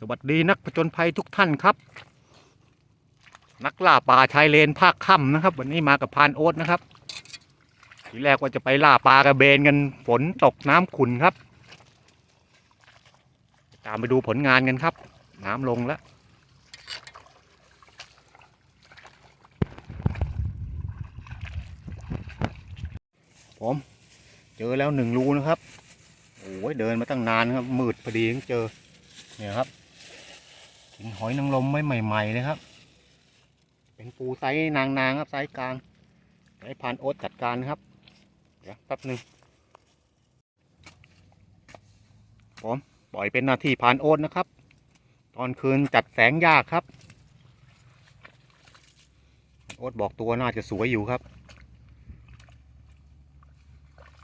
สวัสดีนักผจญภัยทุกท่านครับ นักล่าป่าชายเลนภาคค่ำนะครับ วันนี้มากับพานโอ๊ตนะครับ ทีแรกว่าจะไปล่าปลากระเบนกันฝนตกน้ำขุ่นครับ ตามไปดูผลงานกันครับ น้ำลงแล้วผมเจอแล้วหนึ่งรูนะครับโอ้ยเดินมาตั้งนานครับมืดพอดีถึงเจอเนี่ยครับ กินหอยนางรมไม่ใหม่ ๆ เลยครับ เป็นปูไซส์นางๆครับไซส์กลางไอ้พานโอ๊ตจัดการครับ เดี๋ยวแป๊บหนึ่งผมปล่อยเป็นหน้าที่พานโอ๊ตนะครับ ตอนคืนจัดแสงยากครับ โอ๊ตบอกตัวน่าจะสวยอยู่ครับ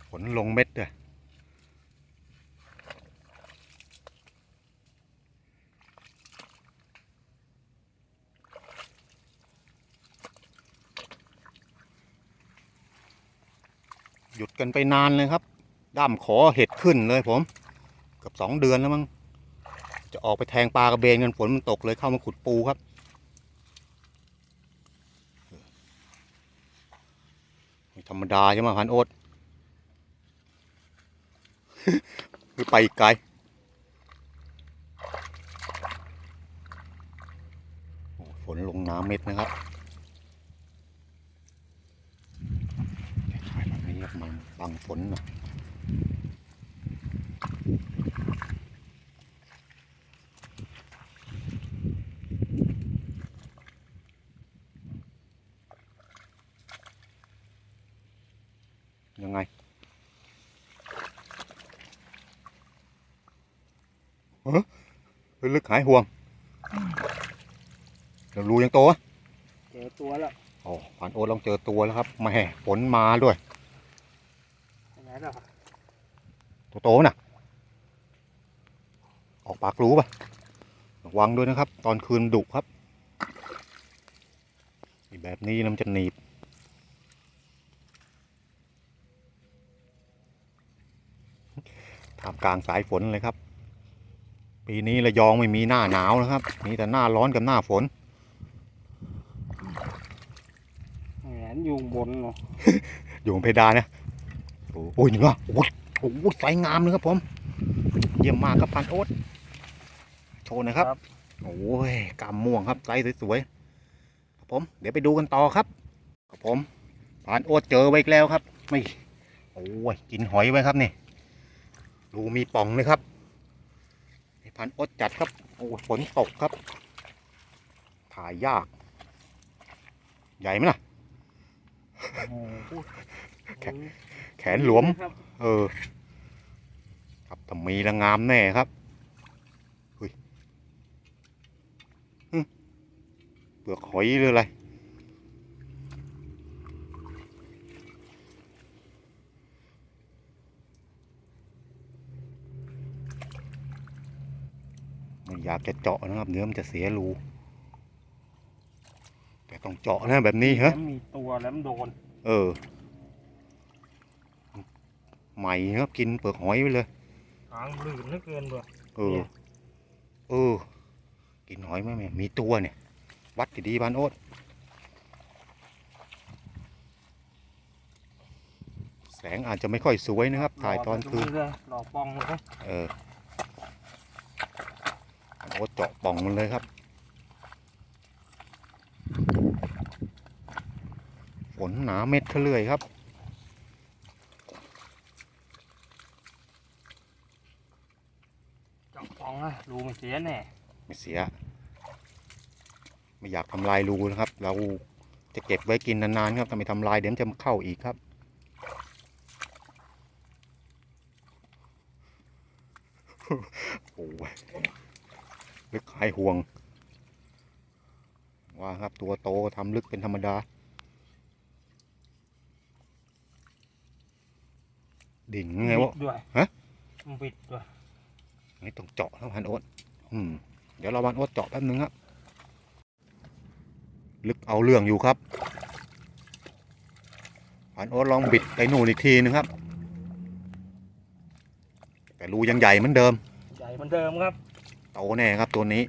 ฝนลงเม็ดเลย ยุดกันไปนานเลยครับ ด้ามขอเห็ดขึ้นเลยผมกือบสองเดือนแล้วมั้งจะออกไปแทงปลากระเบนกันฝนมันตกเลยเข้ามาขุดปูครับ ธรรมดาใช่ไหมพันโอ๊ตไปไกลฝนลงน้ำเม็ดนะครับถ่ายแบบนี้ ครับมันบังฝนหนะยังไงลึกหายห่วงเดี๋ยวรูยังโตวะเจอตัวแล้ว โอ้ผ่านโอ๊ตลองเจอตัวแล้วครับแหม่ฝนมาด้วยไปไหนแล้ว ตัวโตน่ะออกปากรู้ป่ะระวังด้วยนะครับ ตอนคืนดุครับนี่แบบนี้น้ำจะหนีบท่ามกลางสายฝนเลยครับ ปีนี้ระยองไม่มีหน้าหนาวนะครับ มีแต่หน้าร้อนกับหน้าฝนแหนอยู่บนเนาะอยู่บนเพดานนะ โอ้โหนี่ว่าโอ้โหโอ้โหไฟงามเลยครับผม เยี่ยมมากครับพันโอ๊ตโชว์หนะครับ โอ้ยกำม่วงครับไซส์สวยๆครับผม เดี๋ยวไปดูกันต่อครับครับผมพันโอ๊ตเจอไว้อีกแล้วครับไม่โอ้ยกินหอยไว้ครับนี่รูมีป่องเลยครับนี่พันโอ๊ตจัดครับ โอ้ยฝนตกครับ ถ่ายยาก ใหญ่ไหมล่ะโอ้โห แขนแขนหลวมครับเออ ครับถ้ามีละงามแน่ครับเฮ้ยหึเปลือกหอยหรืออะไรไม่อยากจะเจาะนะครับ เนื้อมันจะเสียรู แต่ต้องเจาะนะแบบนี้ฮะแล้วมีตัวแล้วมันโดน เออ ใหม่ครับกินเปลือกหอยไปเลยหางลื่นเหลือเกินเบื่อเออเนี่ยเออ กินหอยไหมแม่มีตัวเนี่ย วัดดีๆบ้านโอ๊ตแสงอาจจะไม่ค่อยสวยนะครับ ถ่ายตอนคืนหลกเลยหลอกปองเลยเออบ้านโอ๊ตเจาะป่องมันเลยครับฝนหนาเม็ดเขาเรื่อยครับ เจาะปองอะรูมันเสียแน่ไม่เสีย ไม่อยากทำลายรูนะครับ เราจะเก็บไว้กินนานๆครับถ้าไม่ทำลายเดี๋ยวมันจะเข้าอีกครับ โอ้ยลึกหายห่วง ว่าครับตัวโตทำลึกเป็นธรรมดา ดิ่งไงวะบิดด้วยฮะมันบิดด้วย นี่ต้องเจาะแล้วพันโอ๊ตอืม เดี๋ยวเราพันโอ๊ตเจาะแป๊บนึงครับ ลึกเอาเรื่องอยู่ครับ พันโอ๊ตลองบิดไปนู่นอีกทีนึงครับ แต่รูยังใหญ่เหมือนเดิม ใหญ่เหมือนเดิมครับ โตแน่ครับตัวนี้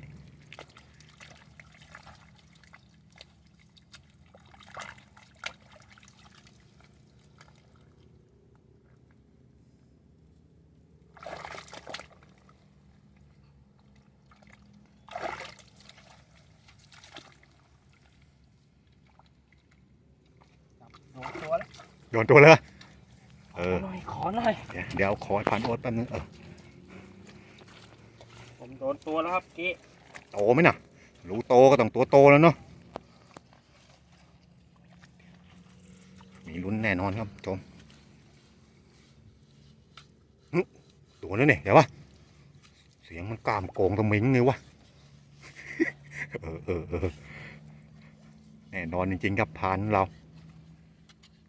นตัวแล้วโดนตัวเลยเออหน่อยขอหน่อยเดี๋ยวเดี๋ยวเอาขอให้พันโอ๊ตแป๊บนึงเออผมโดนตัวแล้วครับเก๊โตไหมน่ะรู้โตก็ต้องตัวโตแล้วเนาะมีลุ้นแน่นอนครับชมหึตัวนั้นเนี่ยเดี๋ยววะเสียงมันกล้ามโกงตะมิงเลยวะเออเออเออแน่นอนจริงๆครับพานเรา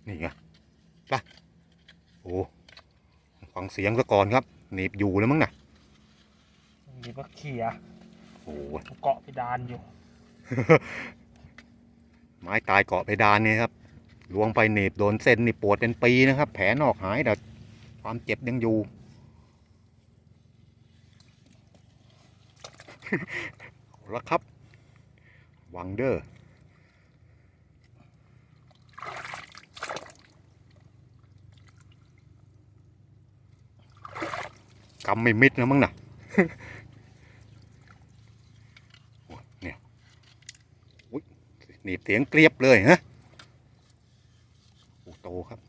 นี่ไงไปะโอ้ฟังเสียงซะก่อนครับหนีบอยู่แล้วมั้งน่ะมีมะเขียโอ้ยเกาะเพดานอยู่ ไม้ตายเกาะเพดานเนี่ยครับลวงไปหนีบโดนเส้นนี่ปวดเป็นปีนะครับ แผลนอกหายแต่ความเจ็บยังอยู่เอาละครับ วังเดอร์ กำไม่มิดนะมั้งนะเนี่ยอุ๊ยหนีบเสียงเกลียบเลยฮะโอ้โตครับ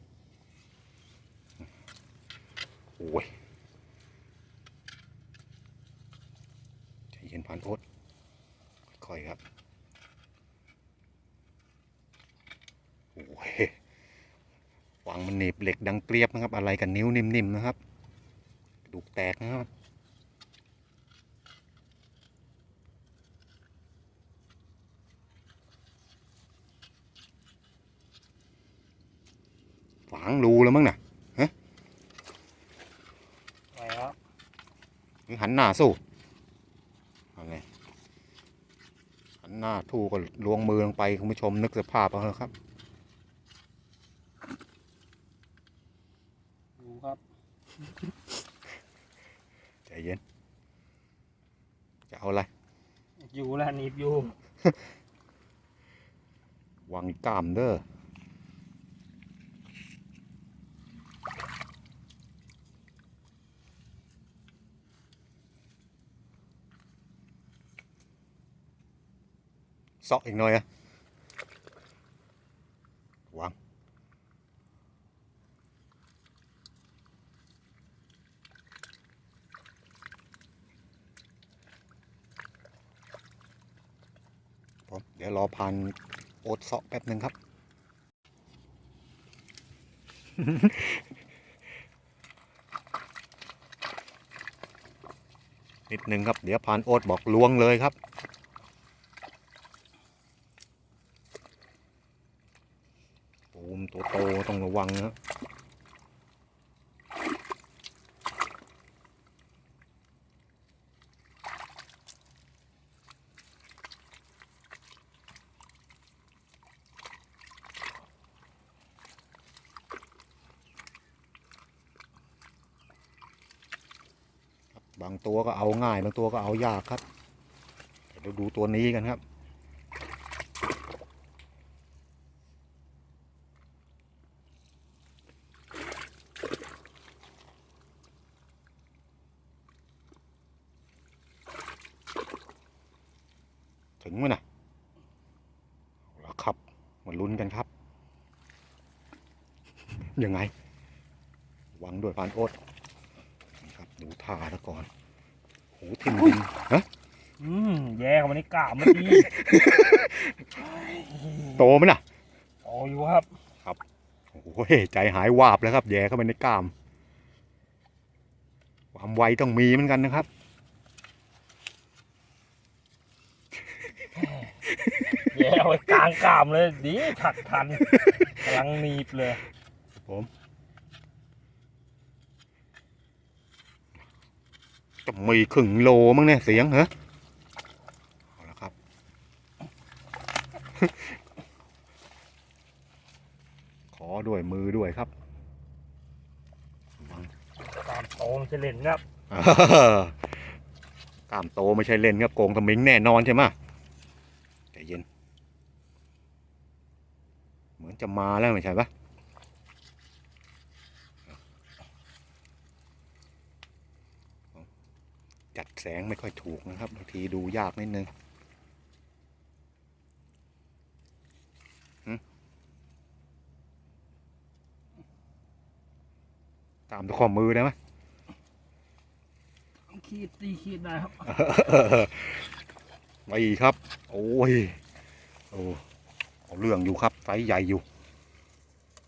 โอ้ยใจเย็นผ่านโอ๊ตค่อยครับโอ้ยวางมันหนีบเหล็กดังเกลียบนะครับ อะไรกันนิ้วนิ่มๆนะครับ กระดูกแตกนะครับฝังรูแล้วมั้งน่ะไปครับหรือหันหน้าสู้อะไรหันหน้าทู่ก็ลวงมือลงไปคุณผู้ชมนึกสภาพเอาเถอะครับ ดูครับ ใจเย็น จะเอาอะไร อยู่แล้วหนี บอยู่วังกล้ามเด้อเซาะอีกหน่อยอะ ผมเดี๋ยวรอพันโอ๊ตเซาะแป๊บหนึ่งครับ นิดหนึ่งครับ เดี๋ยวพานโอ๊ตบอกลวงเลยครับตูมตัวโตต้องระวังนะ บางตัวก็เอาง่าย บางตัวก็เอายากครับเดี๋ยวดูตัวนี้กันครับ ถึงไหมนะเอาละครับมาลุ้นกันครับ ยังไง หวางด้วยพานโอ๊ต ครับดูท่าซะก่อนหูทิ่มดินฮะอืมแย่กับมันนี่กล้ามเมื่อกี้โตไหมน่ะโตอยู่ครับโอ้ยใจหายวาบแล้วครับ แย่เข้าไปในกล้าม ความไวต้องมีเหมือนกันนะครับแย่ไว้กลางกล้ามเลยดีถักทันกำลังหนีบเลย จะมีครึ่งโลมั้งเนี่ยเสียงเหรอเอาละครับ ขอด้วยมือด้วยครับวางตามโตมันจะเล่นครับเออกล้ามโตไม่ใช่เล่นครับโกงทมิงแน่นอนใช่ไหมใจเย็น เหมือนจะมาแล้วไม่ใช่ปะ แสงไม่ค่อยถูกนะครับบางทีดูยากนิดนึงหึตามตัวข้อมือได้ไหมขีดตีขีดได้ครับไม่ครับ โอ้ยโอ้เอาเรื่องอยู่ครับไซส์ใหญ่อยู่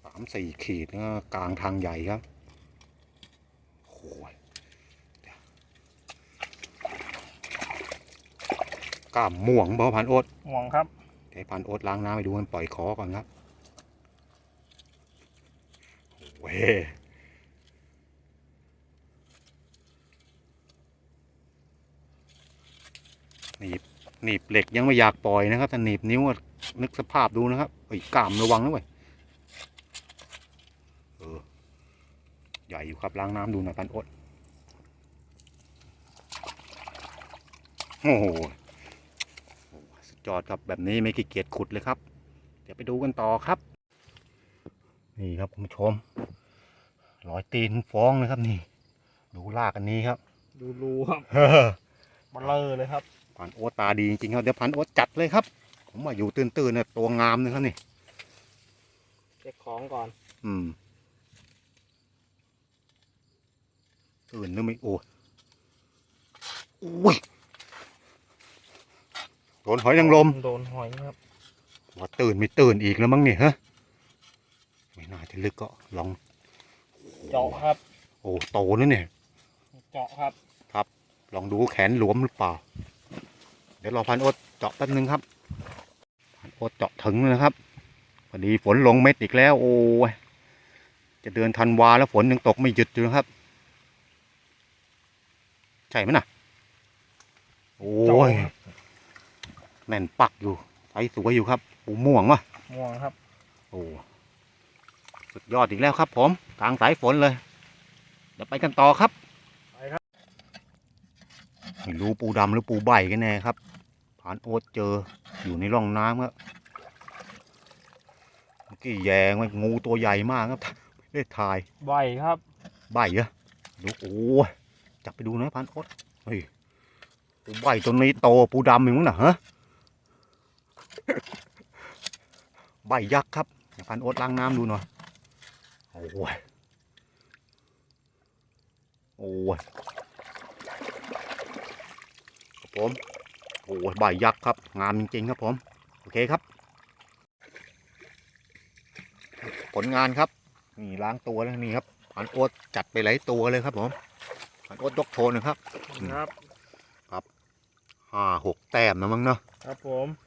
สามสี่ขีดนะกลางทางใหญ่ครับโอ้ย กล้ามม่วงเบาพันโอ๊ตห่วงครับเดี๋ยวพันโอ๊ตล้างน้ำไปดูมันปล่อยคอก่อนครับเว้ยหนีบหนีบเหล็กยังไม่อยากปล่อยนะครับแต่หนีบนิ้วอะนึกสภาพดูนะครับไอ้ยกล้ามระวังนะเว้ยเออใหญ่อยู่ครับล้างน้ำดูหน่อยพันโอ๊ตโอ้โห สุดยอดครับแบบนี้ไม่ขี้เกียจขุดเลยครับ เดี๋ยวไปดูกันต่อครับ นี่ครับคุณผู้ชมรอยตีนฟ้องเลยครับนี่ ดูลากอันนี้ครับ ดูรูครับเบลอเลยครับพันโอ๊ตตาดีจริงๆครับเดี๋ยวพันโอ๊ตจัดเลยครับ ผมว่าอยู่ตื่นๆเนี่ยตัวงามเลยครับนี่เช็คของก่อน อืมตื่นนึกไม่โอ้ยโอ้ย โดนหอยนางรมโดนหอยครับว่าตื่นไม่ตื่นอีกแล้วมั้งเนี่ยฮะไม่น่าจะลึกก็ลองเจาะครับ โอ้โตนะเนี่ยเจาะครับ ลองดูแขนหลวมหรือเปล่า เดี๋ยวรอพันโอ๊ตเจาะแป๊บนึงครับพันโอ๊ตเจาะถึงแล้วนะครับพอดีฝนลงเม็ดอีกแล้ว โอ้ยจะเดือนธันวาแล้วฝนยังตกไม่หยุดอยู่นะครับ ใช่ไหมน่ะโอ้เจาะยครับ แน่นปักอยู่ไซส์สวยอยู่ครับ ปูม่วงวะม่วงครับ โอ้สุดยอดอีกแล้วครับ ผมกลางสายฝนเลย เดี๋ยวไปกันต่อครับไปครับไม่รู้ปูดำหรือปูใบกันแน่ครับ ผ่านโอ๊ตเจออยู่ในร่องน้ำครับเมื่อกี้แยงไว้งูตัวใหญ่มากครับไม่ได้ถ่ายใบครับ ใบเหรอดูโอ้ยจับไปดูนะผ่านโอ๊ตเฮ้ยปูใบตัวนี้โตปูดำอย่างนั้นนะฮะ ใบยักษ์ครับเดี๋ยวพันโอ๊ตล้างน้ำดูหน่อย โอ้ย โอ้ยครับผม โอ้ยใบยักษ์ครับ งามจริงๆครับผม โอเคครับ ผลงานครับ นี่ล้างตัวแล้วนี่ครับพันโอ๊ตจัดไปหลายตัวเลยครับผมพันโอ๊ตยกโชว์หนะครับ ครับห้าหกแต้มนะมั้งเนาะ ครับผมค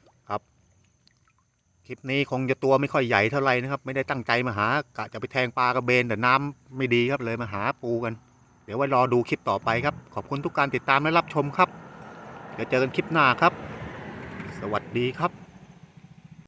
ลิปนี้คงจะตัวไม่ค่อยใหญ่เท่าไหร่นะครับ ไม่ได้ตั้งใจมาหากะจะไปแทงปลากระเบนแต่น้ำไม่ดีครับเลยมาหาปูกัน เดี๋ยวไว้รอดูคลิปต่อไปครับ ขอบคุณทุกการติดตามและรับชมครับเดี๋ยวเจอกันคลิปหน้าครับ สวัสดีครับ